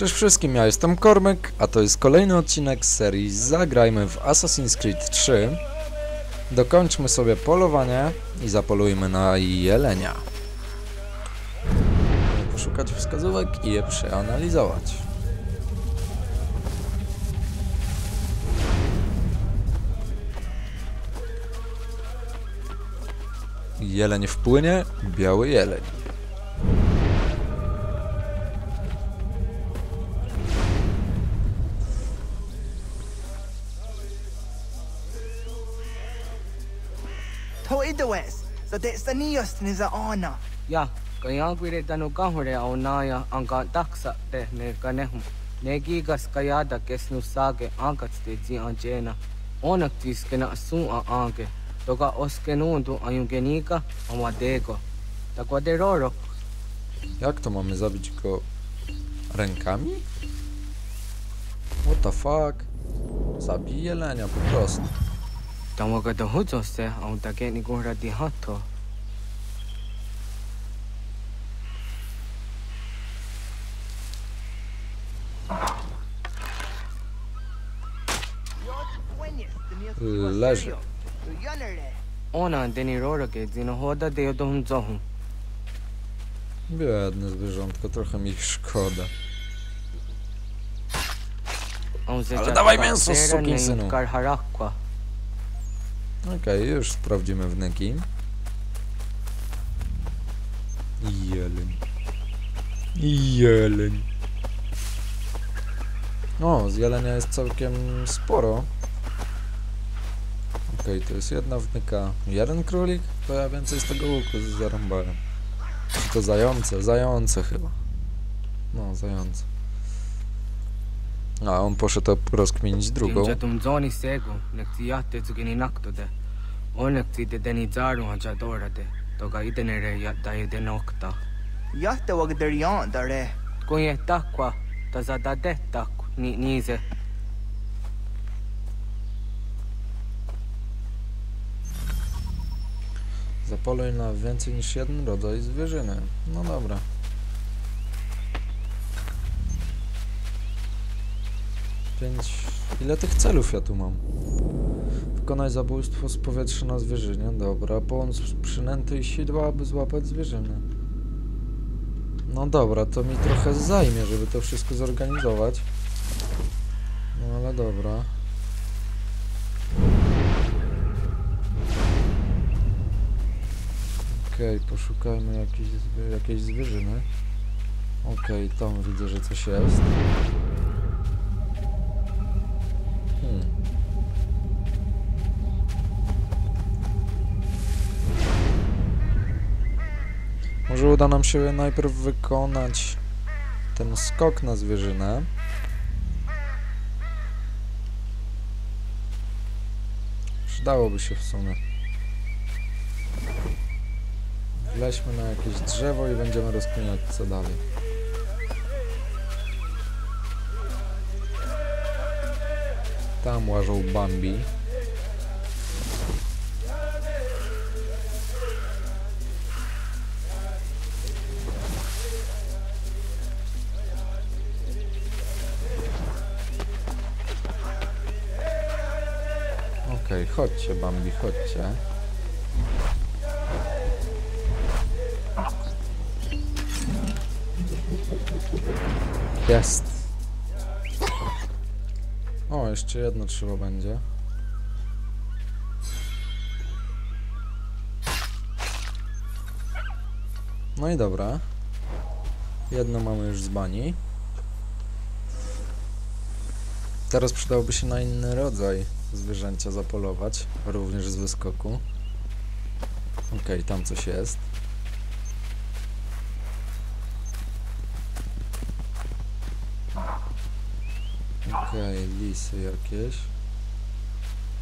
Cześć wszystkim, ja jestem Kormek, a to jest kolejny odcinek serii Zagrajmy w Assassin's Creed 3. Dokończmy sobie polowanie i zapolujmy na jelenia. Poszukać wskazówek i je przeanalizować. Jeleń wpłynie, biały jeleń. Ja, kaya gwire danu kahure au naya anga taksa te ne kanehum. Ne gigas kaya da kesnu sage angkat te zi anjena. Onak tis kena sun a ange. Toka oskenundu ayungenika amadego. Takwa de roro. Jak to mamy zabić go rękami? What the fuck? Zabij jelenia po prostu. Tawa ka dahu zose, ang take ni kong rati hato. Leisure. Ona, ty nie rorokie, ty no choda, ty o tom cohu. Biedne zwierzątko, trochę mi ich szkoda. Ale dawaj mięso, sukinsynu. Okej, już sprawdzimy wnyki. Jeleń. Jeleń. O, z jelenia jest całkiem sporo. Okej, to jest jedna wnyka. Jeden królik? To ja więcej z tego łuku zarąbałem. Czy to zające? Zające chyba. No, zające. A, on poszedł rozkminić drugą. Tinja tum zoni segu, nek ti yatte tsugini nakto de. Onek ti de deni zaru hancha dora de. Toga idene re yatta ide nokta. Yatta wag der yon dare. Kunye takwa, ta za da de takku, ni nize. Zapoluj na więcej niż jeden rodzaj zwierzyny. No dobra. Pięć... Ile tych celów ja tu mam? Wykonaj zabójstwo z powietrza na zwierzynie. Dobra. Połącz przynęty i sidła, aby złapać zwierzynę. No dobra, to mi trochę zajmie, żeby to wszystko zorganizować. No ale dobra. Okej, poszukajmy jakiejś, jakiejś zwierzyny. Okej, tam widzę, że coś jest. Uda nam się najpierw wykonać ten skok na zwierzynę. Przydałoby się w sumie. Wleźmy na jakieś drzewo i będziemy rozkminiać co dalej. Tam łażą Bambi. Chodźcie Bambi, chodźcie. Jest. O, jeszcze jedno trzeba będzie. No i dobra. Jedno mamy już z bani. Teraz przydałoby się na inny rodzaj zwierzęcia zapolować, również z wyskoku. Okej, tam coś jest. Okej, lisy jakieś.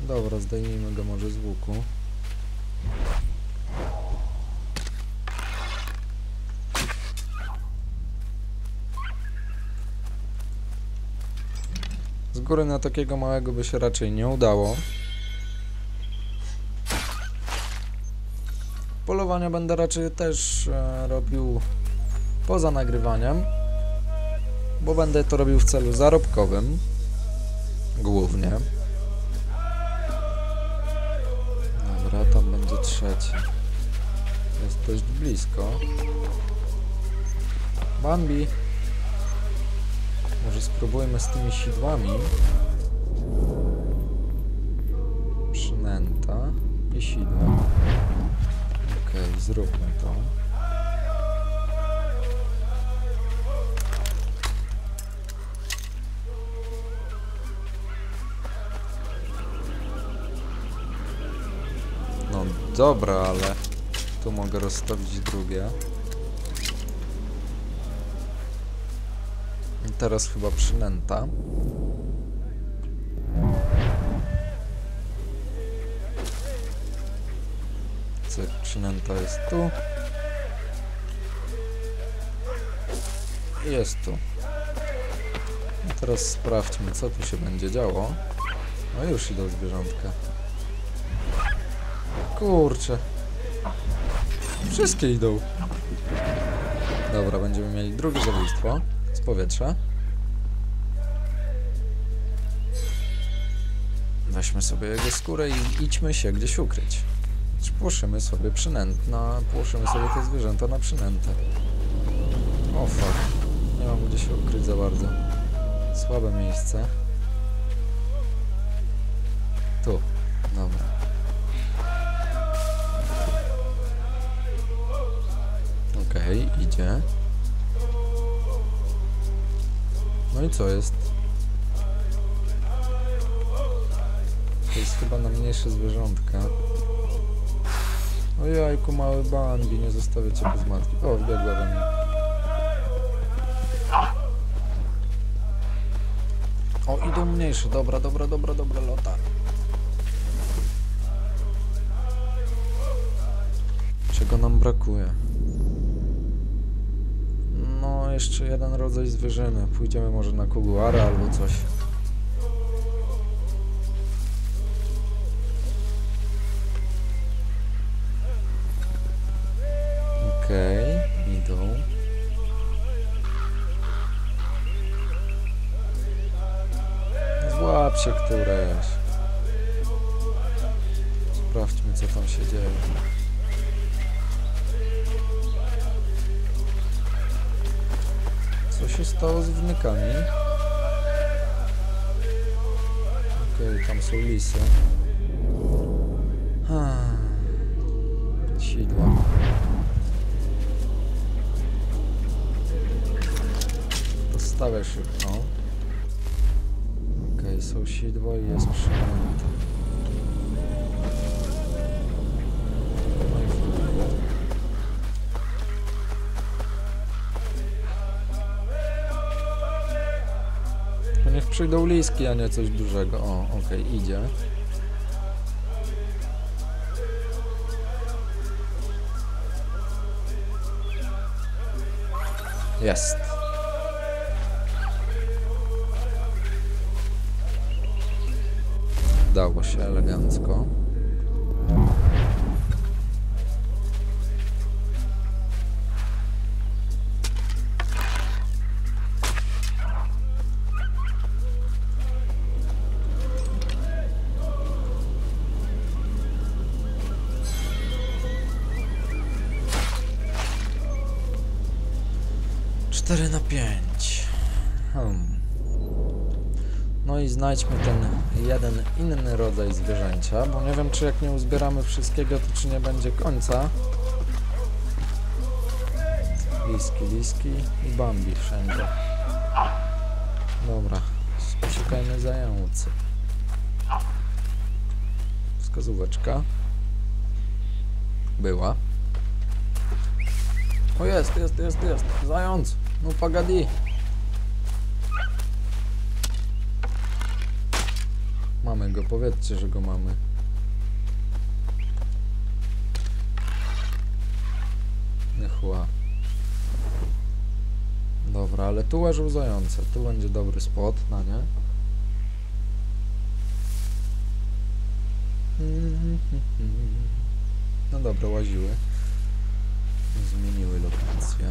Dobra, zdejmijmy go może z łuku. Góry na takiego małego by się raczej nie udało. Polowania będę raczej też e, robił poza nagrywaniem. bo będę to robił w celu zarobkowym. Głównie. Dobra, tam będzie trzeci. Jest dość blisko. Bambi. Może spróbujmy z tymi sidłami. Przynęta i sidła. Okej, zróbmy to. No dobra, ale tu mogę rozstawić drugie. Teraz chyba przynęta. Cyk, przynęta jest tu. Jest tu. I teraz sprawdźmy, co tu się będzie działo. No już idą zwierzątka. Kurczę. Wszystkie idą. Dobra, będziemy mieli drugie zabójstwo z powietrza. Weźmy sobie jego skórę i idźmy się gdzieś ukryć. Płoszymy sobie przynęt na... Płoszymy sobie te zwierzęta na przynętę. O fuck. Nie mam gdzie się ukryć za bardzo. Słabe miejsce. Tu. Dobra. Okej, idzie. No i co jest? Chyba na mniejsze zwierzątka. O jajku, mały Bambi, nie zostawię cię bez matki. O, wbiegła we mnie. O, idą mniejsze. Dobra, dobra, dobra, dobra, lota. Czego nam brakuje? No, jeszcze jeden rodzaj zwierzyny. Pójdziemy może na koguara albo coś. Okej, idą. Złap się któreś. Sprawdźmy co tam się dzieje. Co się stało z wnykami? Okej, tam są lisy. Postawię szybko. Okej, są sidła i jest fajnie. To niech przyjdą liski, a nie coś dużego. O, okej, idzie. Jest. Dało się elegancko. No i znajdźmy ten jeden inny rodzaj zwierzęcia, bo nie wiem czy jak nie uzbieramy wszystkiego, to czy nie będzie końca. Liski, liski i Bambi wszędzie. Dobra, szukajmy zający. Wskazóweczka. Była. O jest, jest, jest, jest. Zając. No pagadi. Mamy go, powiedzcie, że go mamy. Niechła. Dobra, ale tu łażą zające. Tu będzie dobry spot na nie. No dobra, łaziły. Zmieniły lokację.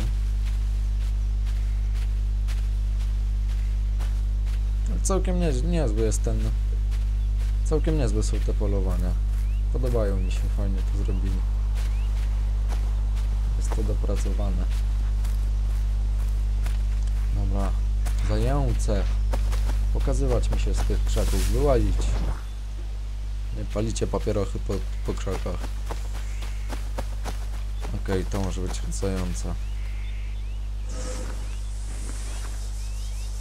całkiem nie, niezły jest ten... Całkiem niezłe są te polowania. Podobają mi się, fajnie to zrobili. Jest to dopracowane. Dobra, zające. Pokazywać mi się z tych krzaków, wyłazić. Nie palicie papierochy po, po krzakach. Okej, to może być zająca.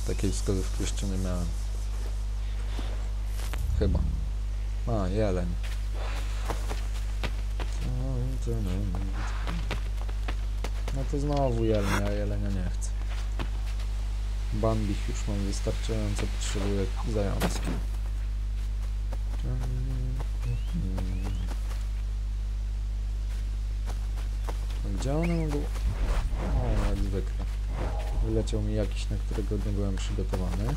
Takiej wskazówki jeszcze nie miałem. Chyba. A, jeleń. No to znowu jeleń, a jelenia nie chcę. Bambich już mam wystarczająco, potrzebuję zajączki. A Gdzie one mogą... O, jak zwykle. Wyleciał mi jakiś, na którego nie byłem przygotowany.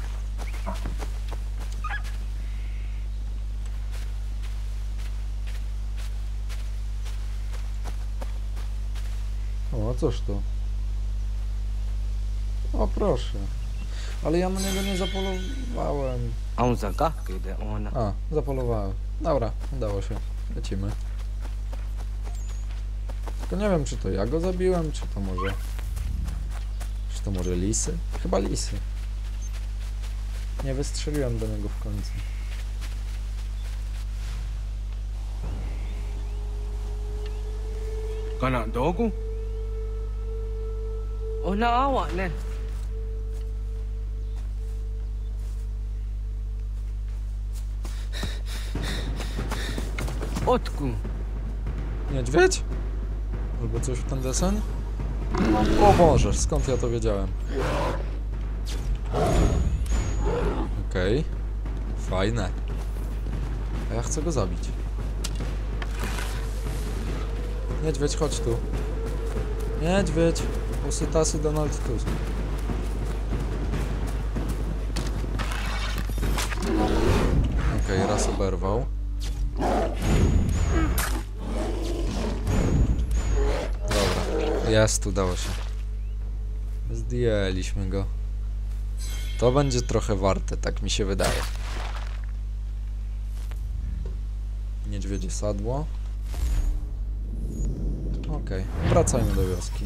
Cóż to? O, proszę. Ale ja na niego nie zapolowałem. Ang zaga kede ona. A, zapolowałem. Dobra, udało się. Lecimy. Tylko nie wiem, czy to ja go zabiłem, czy to może... Czy to może lisy? Chyba lisy. Nie wystrzeliłem do niego w końcu. Kana dogu? O naawa ne. Otku. Niedźwiedź? Albo coś w ten desen? O Boże, skąd ja to wiedziałem? Okej. Fajne. A ja chcę go zabić. Niedźwiedź, chodź tu. Niedźwiedź. Usytasy Donald Tusk. Okej, raz oberwał. Dobra, jest, udało się. Zdjęliśmy go. To będzie trochę warte, tak mi się wydaje. Niedźwiedzie sadło. Okej, wracajmy do wioski.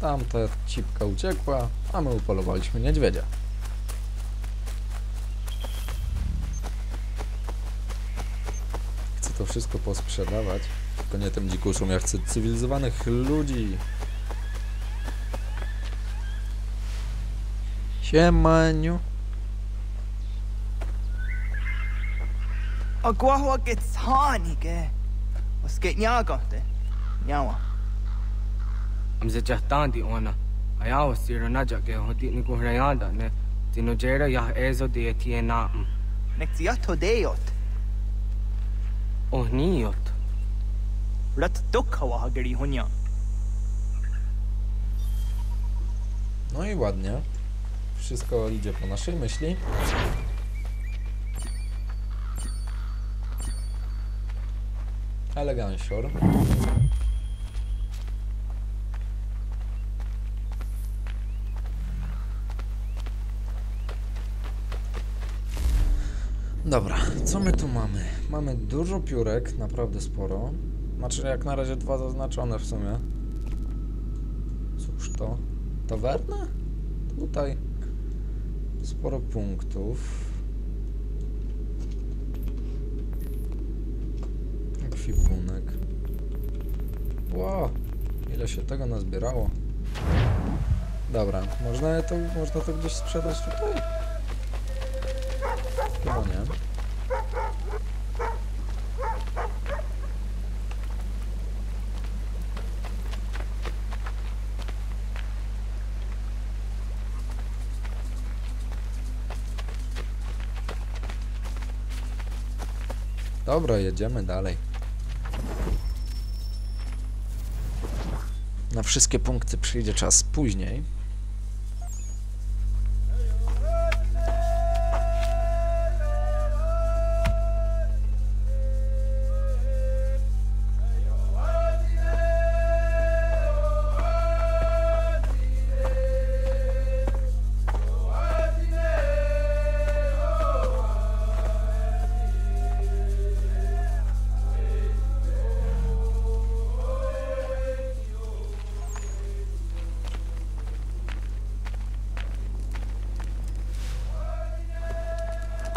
Tamta cipka uciekła, a my upolowaliśmy niedźwiedzia. Chcę to wszystko posprzedawać. Tylko nie tym dzikuszom, ja chcę cywilizowanych ludzi. Siemaniu. Ke. Was. Am ze jahtandi ona. Ayawa siro na jage hodi ni ko hrayanda ne. Tino jera yah ezo de tiena. Nektiato deot. Oh niyot. Rat dukha hageri hunya. No i ładnie. Wszystko idzie po naszej myśli. Elegancior. Dobra, co my tu mamy? Mamy dużo piórek, naprawdę sporo. Znaczy jak na razie dwa zaznaczone w sumie. Cóż to? Tawerna? Tutaj sporo punktów. Ekwipunek. Ło, ile się tego nazbierało. Dobra, można to, można to gdzieś sprzedać tutaj? Chyba nie. Dobra, jedziemy dalej. Na wszystkie punkty przyjdzie czas później.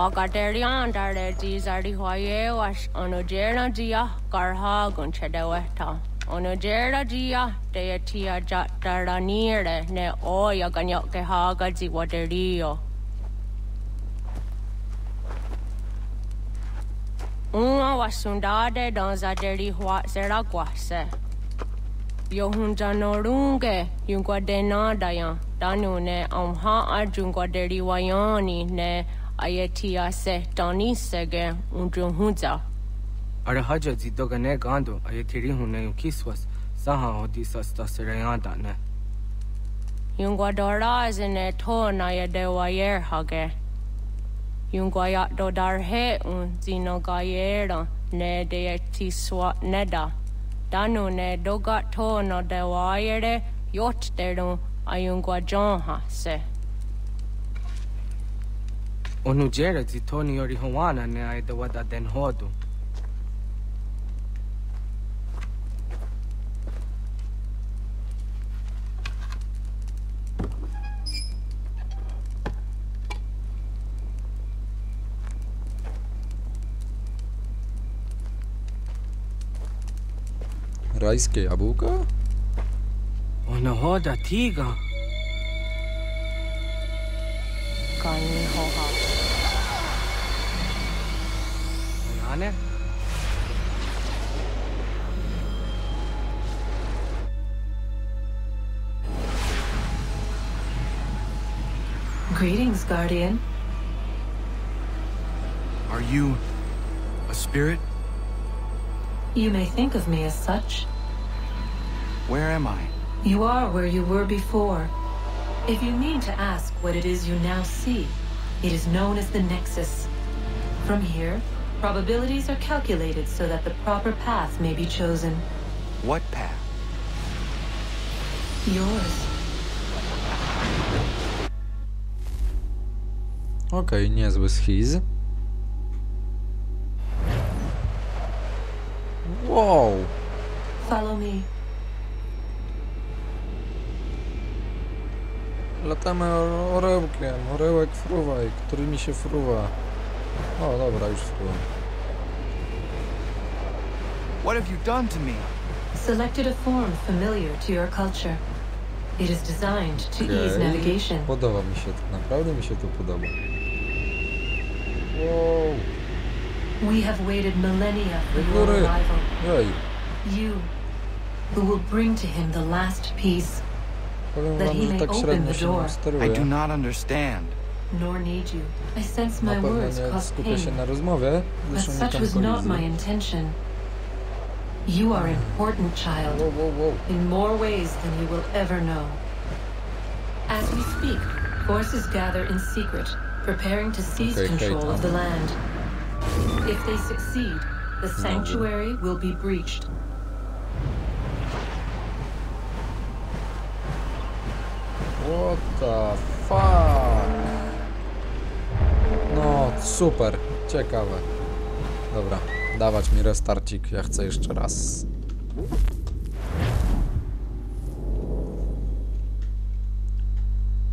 Oka teri an darde dii zarri hoa yewa sh ono jera diya karha gunche dawei ta ono jera diya teya tia ja taraniire ne oya ganya keha ga dii waderiyo unwa wasunda de doza deri hoa sera kwa se yo hunja norunge yungwa dena daya danune amhaa jungwa deri wayani ne ayetiase tani sege unjo hunza. Arahaja zidoga ne gando ayetiri hune yukiswas saha hodi sasta sereyanda ne. Yungwa dora zine to na yedewa yer hage. Yungwa yak do darhe un zino gayera ne deeti swat neda. Danu ne doga to no dewa yere yot deru ayungwa jonha se. Onu gjere të toni ori huana ne a e wada den hodu. Rajske jabuka? Ona hoda tiga. Guardian. Are you a spirit? You may think of me as such. Where am I? You are where you were before. If you mean to ask what it is you now see, it is known as the Nexus. From here, probabilities are calculated so that the proper path may be chosen. What path? Yours. Okej, niezły schiz. Wow! Follow me. Latamy o- orełkiem, orełek fruwaj, który mi się fruwa. O, dobra, już fruwa. What have you done to me? Selected a form familiar to your culture. It is designed to ease Okej. navigation. Podoba mi się to, naprawdę mi się to podoba. We have waited millennia for your arrival. You, who will bring to him the last piece, That he że may open the door. I do not understand. nor need you. I sense my pewno words nie cause skupię się pain. na rozmowie, But zresztą nie such was not my eh? intention. You are important, child, in more ways than you will ever know. As we speak, forces gather in secret, preparing to seize Okay, control Kate, of the land. If they succeed, the sanctuary will be breached. What the fuck? No, super, ciekawe. Dobra, dawać mi restarcik, ja chcę jeszcze raz.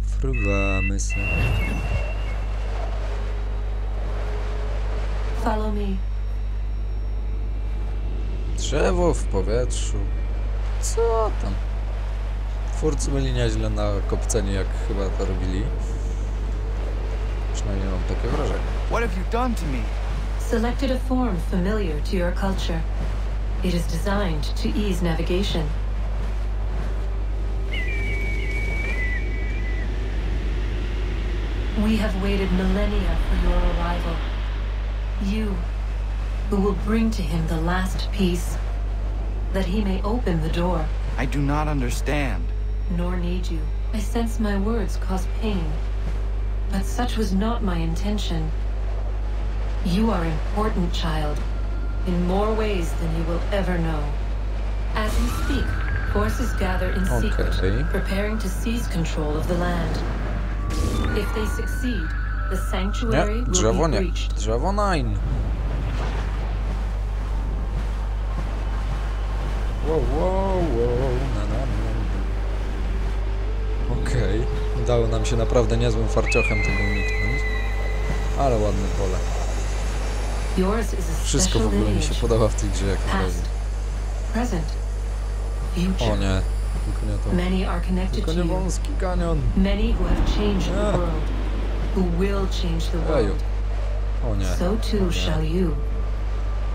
Fruwamy se. Follow me. Drzewo w powietrzu. Co tam? Twórcy byli nieźle na kopcenie, jak chyba to robili. Przynajmniej mam takie wrażenie. What have you done to me? Selected a form familiar to your culture. It is designed to ease navigation. We have waited millennia for your arrival. You, who will bring to him the last peace, that he may open the door, I do not understand. nor need you. I sense my words cause pain, but such was not my intention. You are important, child, in more ways than you will ever know. As we speak, forces gather in Okay. secret, preparing to seize control of the land. If they succeed, the sanctuary Nie, drzewo nie. Drzewo nine. Wow, wow, wow. Na, na, na. Okej. Udało nam się naprawdę niezłym farciochem tego uniknąć. Ale ładne pole. Wszystko w ogóle mi się podoba w tej grze jak na razie. Past, present, O nie, tylko nie to. Tylko nie wąski kanion. Many who have changed the world, who will change the world. O nie. So too shall you.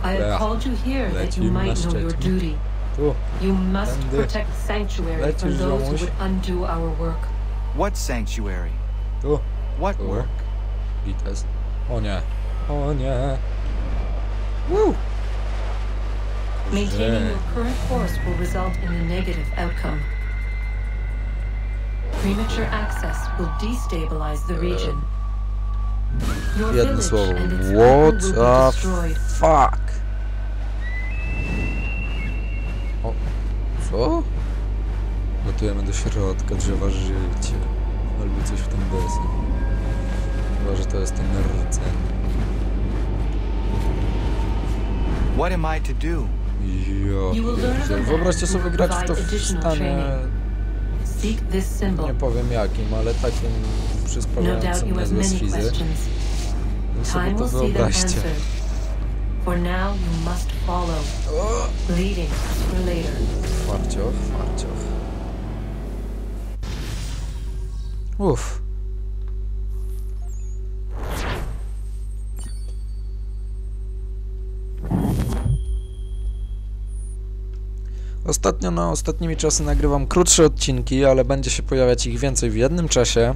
I have called you here that you might know your duty. Tu. You must Tędy. protect sanctuary from those who would undo our work. What sanctuary? Tu. What Tu. work? Gites. O nie. O nie. Woo! Maintaining your current course will result in a negative outcome. Premature access will destabilize the uh, region. Your Jedno village słowo. and its What people will be the destroyed. fuck? O. Co? Gotujemy do środka drzewa życie. Albo coś w tym deseń. Chyba, że to jest ten rdzeń. What am I to do? Jo, You will learn pierdziel. of a Wyobraźcie sobie grać w to w additional stanie, nie powiem jakim, ale takim No have niezłe many schizy. No sobie to wyobraźcie. For now, you must follow, leading us for later. Farcioch, farcioch. Uff. Ostatnio, no, ostatnimi czasy nagrywam krótsze odcinki, ale będzie się pojawiać ich więcej w jednym czasie.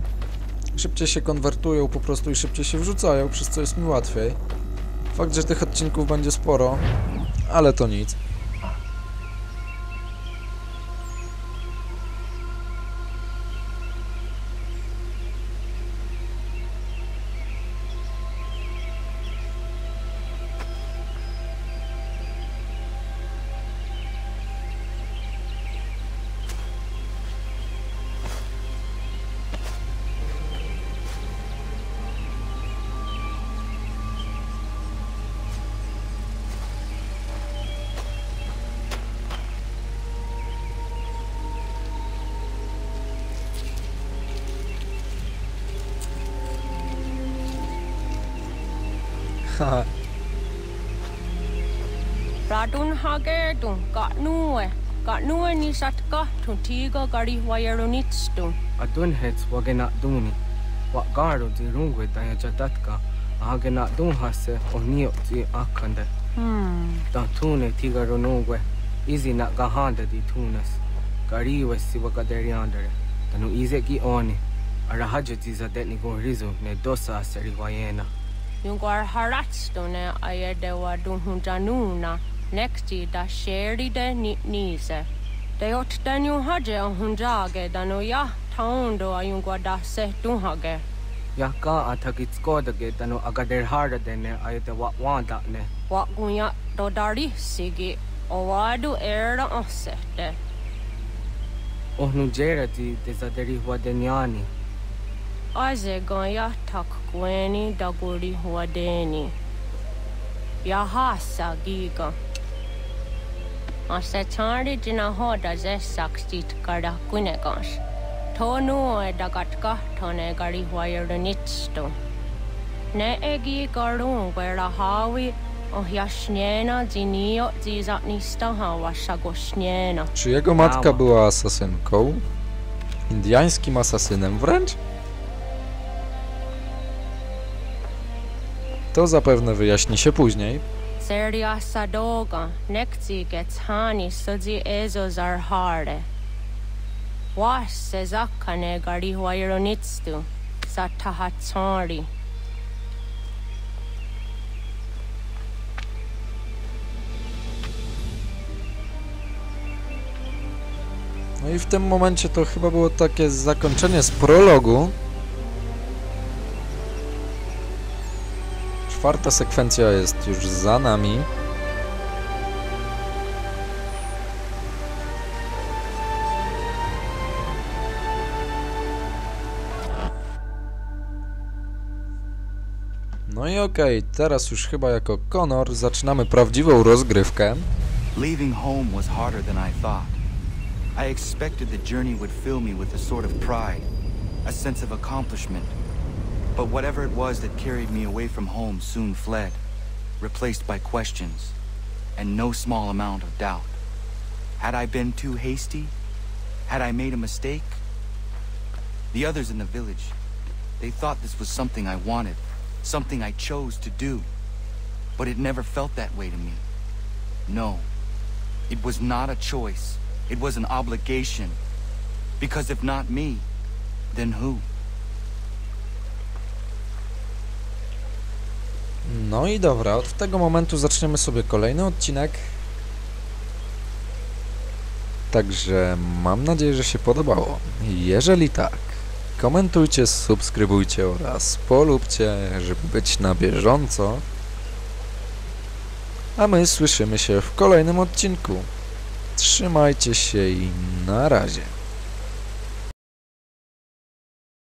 Szybciej się konwertują po prostu i szybciej się wrzucają, przez co jest mi łatwiej. Fakt, że tych odcinków będzie sporo, ale to nic. Radun hage dun got nuwe. Got nuwe ni satka tun tiga gari wayarunitstu. Adun hets wagena duni. Wa garo di rungwe daya jatatka. Ahagena dun hase o nio di akande. Hmm. Dan tune tiga ronungwe. Izi na gahanda di tunas. Gari Gariwe si wakaderiandere. Tanu ize ki oni. Arahaja di zadetni go rizu ne dosa aseri wayena. Jung war haratstone ayer de wa dun hunjanuna nexti da sheri de nise. De ot den yung hage on hunjage da no taundo a jung wa da se dun hage. Ja ka atakit skodage da no agader harda dene ayer de wa wanda ne. Wa gun ja do dari sigi o wa du erda osete. Ohnujera ti desaderi wa. Gonya tak gweni daguri huadeni. Yahasa giga. Ase tari jina hoda ze sakstit kada kunegans. Tonu e dagatka tone gari huayerunitsto. Ne egi garun wera hawi o jaśniena zinio zizatnista hawa sagośniena. Czy jego matka była asasynką? Indiańskim asasynem wręcz? To zapewne wyjaśni się później. Hani sodzi ezo zarhare. Was se gari. No i w tym momencie to chyba było takie zakończenie z prologu. Czwarta sekwencja jest już za nami. No i okej, teraz już chyba jako Connor zaczynamy prawdziwą rozgrywkę. Leaving home was harder than I thought. I expected the journey would fill me with a sort of pride, a sense of accomplishment. But whatever it was that carried me away from home soon fled, replaced by questions and no small amount of doubt. Had I been too hasty? Had I made a mistake? The others in the village, they thought this was something I wanted, something I chose to do. But it never felt that way to me. No, it was not a choice. It was an obligation. Because if not me, then who? No i dobra, od tego momentu zaczniemy sobie kolejny odcinek. Także mam nadzieję, że się podobało. Jeżeli tak, komentujcie, subskrybujcie oraz polubcie, żeby być na bieżąco. A my słyszymy się w kolejnym odcinku. Trzymajcie się i na razie.